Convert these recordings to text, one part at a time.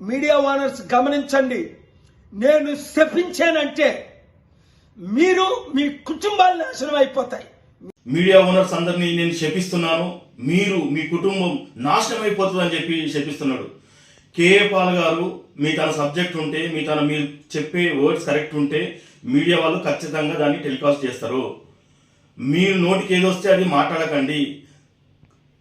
Media owners గమనించండి. నేను శపించానంటే మీరు మీ కుటుంబాలు నాశనం అయిపోతాయి. మీడియా ఓనర్స్ అందరినీ నేను శపిస్తున్నాను. మీరు మీ కుటుంబం నాశనం అయిపోతుందని చెప్పి శపిస్తున్నాడు. కేఏ పాల్ గారు మీ తన సబ్జెక్ట్ ఉంటే మీ తన మీరు చెప్పే వర్డ్స్ కరెక్ట్ ఉంటే మీడియా వాళ్ళు ఖచ్చితంగా దాన్ని టెలికాస్ట్ చేస్తారు. మీరు నోటికి ఏదొస్తే అది మాట్లాడకండి.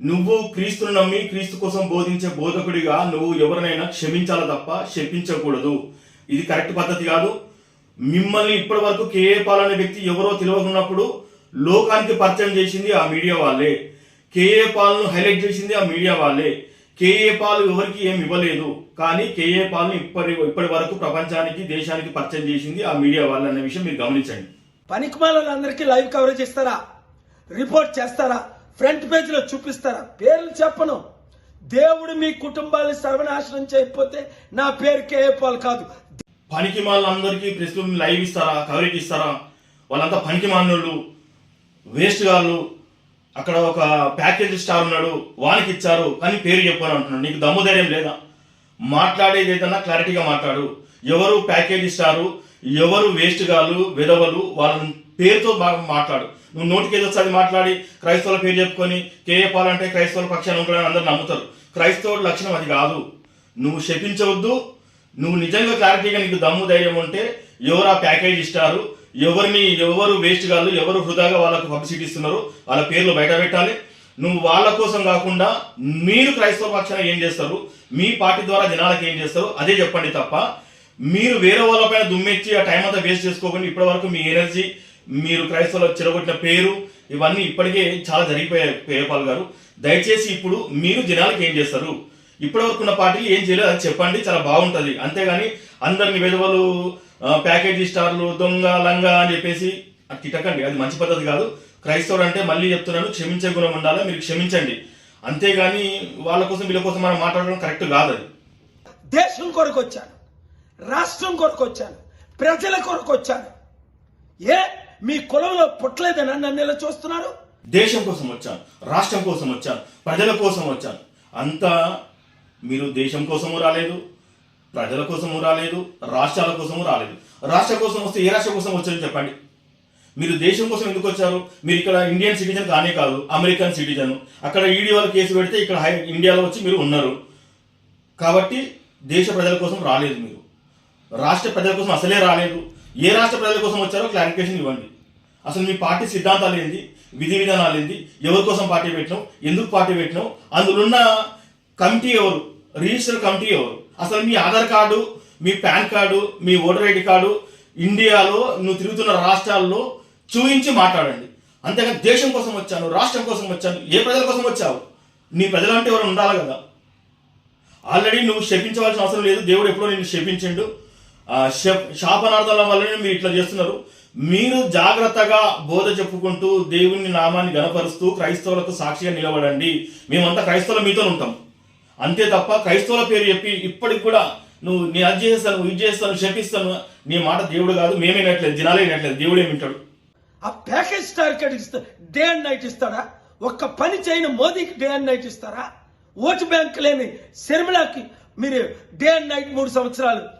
నువ్వు క్రీస్తును నమ్మి క్రీస్తు కోసం బోధించే బోధకుడిగా నువ్వు ఎవరినైనా క్షమించాలి తప్ప శపించకూడదు ఇది కరెక్ట్ పద్ధతి కాదు. మిమ్మల్ని ఇప్పటి వరకు కేఏ పాల్ అనే వ్యక్తి ఎవరో తెలియకున్నప్పుడు లోకానికి పరిచయం చేసింది ఆ మీడియా వాళ్ళే. కేఏ పాల్ను హైలైట్ చేసింది ఆ మీడియా వాళ్ళే. కేఏ పాల్ ఎవరికి ఏం ఇవ్వలేదు. కానీ కేఏ పాల్ను ఇప్పటి ఇప్పటి వరకు ప్రపంచానికి దేశానికి పరిచయం చేసింది ఆ మీడియా వాళ్ళు అనే విషయం మీరు గమనించండి. పనికిమాలందరికీ లైవ్ కవరేజ్ ఇస్తారా? రిపోర్ట్ చేస్తారా? ఫ్రంట్ పేజ్లో చూపిస్తారా? పేర్లు చెప్పను. దేవుడు మీ కుటుంబాన్ని సర్వనాశనం చేయకపోతే నా పేరు కేఏపాల్ కాదు. పనికి వాళ్ళందరికీ ప్రస్తుతం లైవ్ ఇస్తారా? కవరేజ్ ఇస్తారా? వాళ్ళంతా పనికి మానోళ్ళు వేస్ట్ గాళ్ళు అక్కడ ఒక ప్యాకేజ్ స్టార్ ఉన్నాడు వానికి ఇచ్చారు కానీ పేరు చెప్పారు అంటున్నాడు. నీకు దమ్ము ధైర్యం లేదా? మాట్లాడేది ఏదన్నా క్లారిటీగా మాట్లాడు. ఎవరు ప్యాకేజ్ ఇస్తారు ఎవరు వేస్ట్ గాళ్ళు విధవలు వాళ్ళని పేరుతో బాగా మాట్లాడు. నువ్వు నోటికి ఏదో అది మాట్లాడి క్రైస్తవుల పేరు చెప్పుకొని కేఏ పాల్ క్రైస్తవుల పక్షాన్ని ఉంటాడని అందరు నమ్ముతారు. క్రైస్తవుల లక్షణం అది కాదు. నువ్వు శపించవద్దు. నువ్వు నిజంగా క్లారిటీగా నీకు దమ్ము ధైర్యం ఉంటే ఎవరు ఆ ప్యాకేజ్ ఇస్తారు? ఎవరిని ఎవరు వేస్ట్ కాదు ఎవరు హృదాగా వాళ్ళకు పబ్లిసిటీ ఇస్తున్నారు? వాళ్ళ పేర్లు బయట పెట్టాలి. నువ్వు వాళ్ళ కోసం కాకుండా మీరు క్రైస్తవ పక్షాన ఏం చేస్తారు? మీ పార్టీ ద్వారా జనాలకు ఏం చేస్తారు? అదే చెప్పండి తప్ప మీరు వేరే వాళ్ళపైన దుమ్మెచ్చి ఆ టైం అంతా వేస్ట్ చేసుకోకుండా ఇప్పటి వరకు మీ ఎనర్జీ మీరు క్రైస్తవులకు చెరగొట్టిన పేరు ఇవన్నీ ఇప్పటికే చాలా జరిగిపోయాయి పేపాల్ గారు. దయచేసి ఇప్పుడు మీరు జనాలకు ఏం చేస్తారు? ఇప్పటి వరకు ఉన్న పార్టీలు ఏం చేయలేదు అది చెప్పండి చాలా బాగుంటుంది. అంతేగాని అందరిని విధవలు ప్యాకేజీ స్టార్లు దొంగ లంగా అని చెప్పేసి అది తిట్టకండి అది మంచి పద్ధతి కాదు. క్రైస్తవులు అంటే మళ్ళీ చెప్తున్నాను క్షమించే గుణం ఉండాలి మీరు క్షమించండి. అంతేగాని వాళ్ళ కోసం వీళ్ళ కోసం మనం మాట్లాడడం కరెక్ట్ కాదు అది. దేశం కొరకు వచ్చాను రాష్ట్రం కొరకు వచ్చాను ప్రజల కొరకు వచ్చాను ఏ మీ కులంలో పుట్టలేదని నన్ను ఇలా చూస్తున్నారు? దేశం కోసం వచ్చాను రాష్ట్రం కోసం వచ్చాను ప్రజల కోసం వచ్చాను. అంతా మీరు దేశం కోసము రాలేదు ప్రజల కోసము రాలేదు రాష్ట్రాల కోసము రాలేదు. రాష్ట్ర కోసం వస్తే ఏ రాష్ట్రం కోసం వచ్చారని చెప్పండి. మీరు దేశం కోసం ఎందుకు వచ్చారు? మీరు ఇక్కడ ఇండియన్ సిటిజన్ కానే కాదు అమెరికన్ సిటిజన్ అక్కడ ఈడీ వాళ్ళు కేసు పెడితే ఇక్కడ హై ఇండియాలో వచ్చి మీరు ఉన్నారు. కాబట్టి దేశ ప్రజల కోసం రాలేదు మీరు. రాష్ట్ర ప్రజల కోసం అసలే రాలేదు. ఏ రాష్ట్ర ప్రజల కోసం వచ్చారో క్లారిఫికేషన్ ఇవ్వండి. అసలు మీ పార్టీ సిద్ధాంతాలు ఏంది విధి విధానాలు ఏంది ఎవరి కోసం పార్టీ పెట్టినాం ఎందుకు పార్టీ పెట్టినాం అందులో ఉన్న కమిటీ ఎవరు? రిజిస్టర్ కమిటీ ఎవరు? అసలు మీ ఆధార్ కార్డు మీ పాన్ కార్డు మీ ఓటర్ ఐడి కార్డు ఇండియాలో నువ్వు తిరుగుతున్న రాష్ట్రాల్లో చూపించి మాట్లాడండి. అంతేగాని దేశం కోసం వచ్చాను రాష్ట్రం కోసం వచ్చాను ఏ ప్రజల కోసం వచ్చావు? నీ ప్రజలంటే ఎవరు ఉండాలి కదా. ఆల్రెడీ నువ్వు శపించవలసిన అవసరం లేదు దేవుడు ఎప్పుడో నిన్ను శపించిండు. శాపనార్థాల వల్లనే మీరు ఇట్లా చేస్తున్నారు. మీరు జాగ్రత్తగా బోధ చెప్పుకుంటూ దేవుని నామాన్ని గనపరుస్తూ క్రైస్తవులకు సాక్షిగా నిలబడండి. మేమంతా క్రైస్తవుల మీతో ఉంటాం. అంతే తప్ప క్రైస్తవుల పేరు చెప్పి ఇప్పటికి కూడా నువ్వు నీ అది చేస్తాను ఇది చేస్తాను శపిస్తాను నీ మాట దేవుడు కాదు మేమేనట్లేదు జనాలు వినట్లేదు దేవుడే వింటాడు. ఆ ప్యాకేజ్ స్టార్ ఇస్తా డే అండ్ నైట్ ఇస్తాడా? ఒక్క పని చేయని మోదీకి డే అండ్ నైట్ ఇస్తారా? ఓటు బ్యాంక్ లేని శర్మిలాకి మీరు డే అండ్ నైట్ మూడు సంవత్సరాలు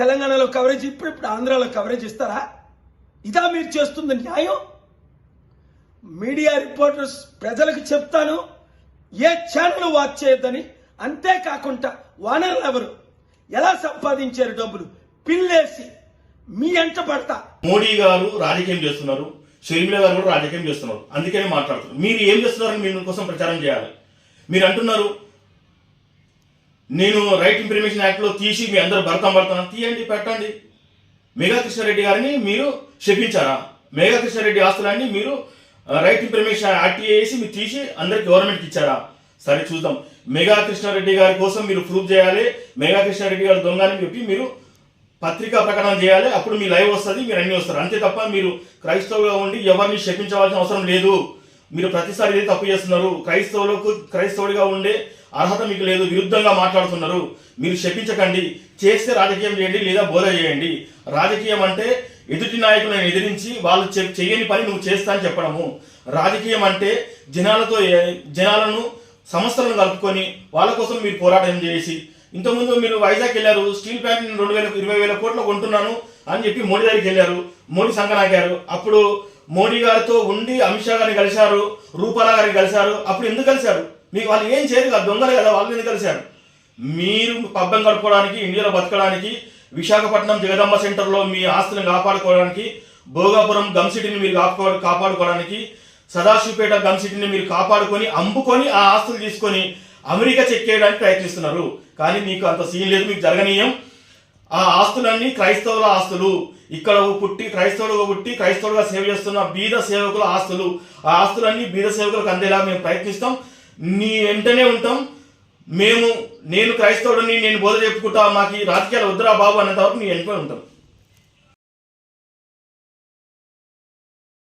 తెలంగాణలో కవరేజ్ ఇప్పుడు ఇప్పుడు ఆంధ్రాలో కవరేజ్ ఇస్తారా? ఇదా మీరు చేస్తుంది న్యాయం? మీడియా రిపోర్టర్స్ ప్రజలకు చెప్తాను ఏ ఛానల్ వాచ్ చేయొద్దని. అంతేకాకుండా వానర్లు ఎవరు? ఎలా సంపాదించారు డబ్బులు? పిల్లేసి మీ ఎంట పడతా. మోడీ గారు రాజకీయం చేస్తున్నారు షర్మిల గారు కూడా రాజకీయం చేస్తున్నారు. అందుకనే మాట్లాడుతున్నారు. మీరు ఏం చేస్తున్నారని మీ కోసం ప్రచారం చేయాలి. మీరు అంటున్నారు నేను రైట్ ఇన్ఫర్మేషన్ యాక్ట్లో తీసి మీ అందరూ భర్తం భర్తన తీయండి పెట్టండి. మేఘా కృష్ణారెడ్డి గారిని మీరు శపించారా మేఘా కృష్ణారెడ్డి ఆస్తులన్నీ మీరు రైట్ ఇన్ఫర్మేషన్ యాక్ట్ చేసి మీరు తీసి అందరికి గవర్నమెంట్కి ఇచ్చారా? సరే చూద్దాం. మేఘా కృష్ణారెడ్డి గారి కోసం మీరు ప్రూఫ్ చేయాలి. మేఘా కృష్ణారెడ్డి గారు దొంగ అని చెప్పి మీరు పత్రికా ప్రకటన చేయాలి. అప్పుడు మీ లైవ్ వస్తుంది మీరు అన్ని వస్తారు అంతే తప్ప మీరు క్రైస్తవుగా ఉండి ఎవరిని శపించవలసిన అవసరం లేదు. మీరు ప్రతిసారి ఇదే తప్పు చేస్తున్నారు. క్రైస్తవులకు క్రైస్తవుడిగా ఉండే అర్హత మీకు లేదు విరుద్ధంగా మాట్లాడుతున్నారు. మీరు శపించకండి చేస్తే రాజకీయం చేయండి లేదా బోధ చేయండి. రాజకీయం అంటే ఎదుటి నాయకులను ఎదిరించి వాళ్ళు చేయని పని నువ్వు చేస్తా అని చెప్పడము. రాజకీయం అంటే జనాలతో జనాలను సంస్థలను కలుపుకొని వాళ్ళ కోసం మీరు పోరాటం చేసి ఇంతకుముందు మీరు వైజాగ్ వెళ్ళారు స్టీల్ ప్లాంట్ రెండు వేల ఇరవై వేల కోట్లు కొంటున్నాను అని చెప్పి మోడీ దగ్గరికి వెళ్ళారు మోడీ సంకనాకారు అప్పుడు మోడీ గారితో ఉండి అమిత్ షా గారిని కలిశారు రూపాలా గారిని కలిశారు అప్పుడు ఎందుకు కలిశారు? మీకు వాళ్ళు ఏం చేయరు కదా దొంగలు కదా వాళ్ళు ఎందుకు కలిశారు? మీరు పబ్బం గడుపుకోవడానికి ఇండియాలో బతకడానికి విశాఖపట్నం జగదంబ సెంటర్లో మీ ఆస్తులను కాపాడుకోవడానికి భోగాపురం గమ్ సిటీని మీరు కాపాడు కాపాడుకోవడానికి సదాశివపేట గమ్ సిటీని మీరు కాపాడుకొని అమ్ముకొని ఆ ఆస్తులు తీసుకొని అమెరికా చెక్కేయడానికి ప్రయత్నిస్తున్నారు. కానీ మీకు అంత సీన్ లేదు మీకు జరగనీయం. ఆ ఆస్తులన్నీ క్రైస్తవుల ఆస్తులు. ఇక్కడ పుట్టి క్రైస్తవులుగా పుట్టి క్రైస్తవులుగా సేవ చేస్తున్న బీద సేవకుల ఆస్తులు. ఆ ఆస్తులన్నీ బీద సేవకులకు అందేలా మేము ప్రయత్నిస్తాం. నీ వెంటనే ఉంటాం. మేము నేను క్రైస్తవుడిని నేను బోధ చెప్పుకుంటా మాకు రాజకీయాలు వద్దురా బాబు అన్నంత వరకు నీ వెంటనే ఉంటాం.